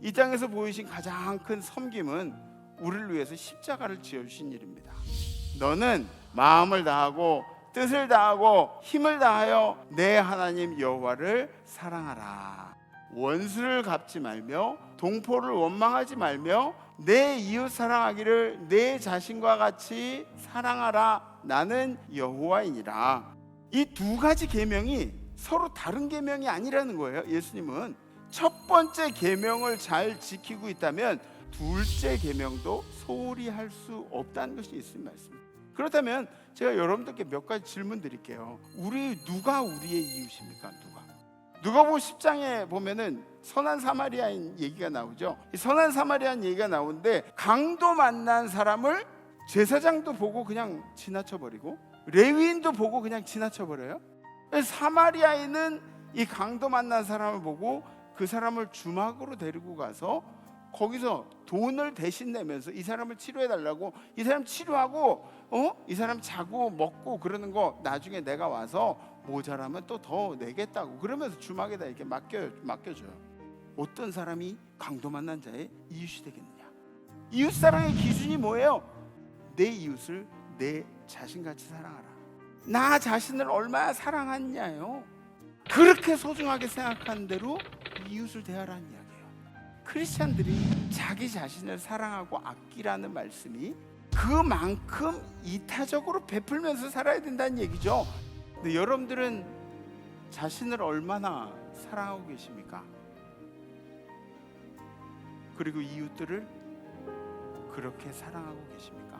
입장에서 보이신 가장 큰 섬김은 우리를 위해서 십자가를 지어 주신 일입니다. 너는 마음을 다하고 뜻을 다하고 힘을 다하여 내 하나님 여호와를 사랑하라. 원수를 갚지 말며 동포를 원망하지 말며 내 이웃 사랑하기를 내 자신과 같이 사랑하라. 나는 여호와이니라. 이 두 가지 계명이 서로 다른 계명이 아니라는 거예요. 예수님은 첫 번째 계명을 잘 지키고 있다면 둘째 계명도 소홀히 할 수 없다는 것이 예수님 말씀입니다. 그렇다면 제가 여러분들께 몇 가지 질문 드릴게요. 우리 누가 우리의 이웃입니까? 누가? 누가복음 10장에 보면은 선한 사마리아인 얘기가 나오죠. 이 선한 사마리아인 얘기가 나오는데 강도 만난 사람을 제사장도 보고 그냥 지나쳐 버리고 레위인도 보고 그냥 지나쳐 버려요. 사마리아인은 이 강도 만난 사람을 보고 그 사람을 주막으로 데리고 가서 거기서 돈을 대신 내면서 이 사람을 치료해 달라고 이 사람 치료하고 어? 이 사람 자고 먹고 그러는 거 나중에 내가 와서 모자라면 또 더 내겠다고 그러면서 주막에다 이렇게 맡겨 맡겨줘요. 어떤 사람이 강도 만난 자의 이웃이 되겠느냐? 이웃 사랑의 기준이 뭐예요? 내 이웃을 내 자신같이 사랑하라. 나 자신을 얼마나 사랑하느냐요. 그렇게 소중하게 생각하는 대로 이웃을 대하라는 이야기예요. 크리스찬들이 자기 자신을 사랑하고 아끼라는 말씀이 그만큼 이타적으로 베풀면서 살아야 된다는 얘기죠. 근데 여러분들은 자신을 얼마나 사랑하고 계십니까? 그리고 이웃들을 그렇게 사랑하고 계십니까?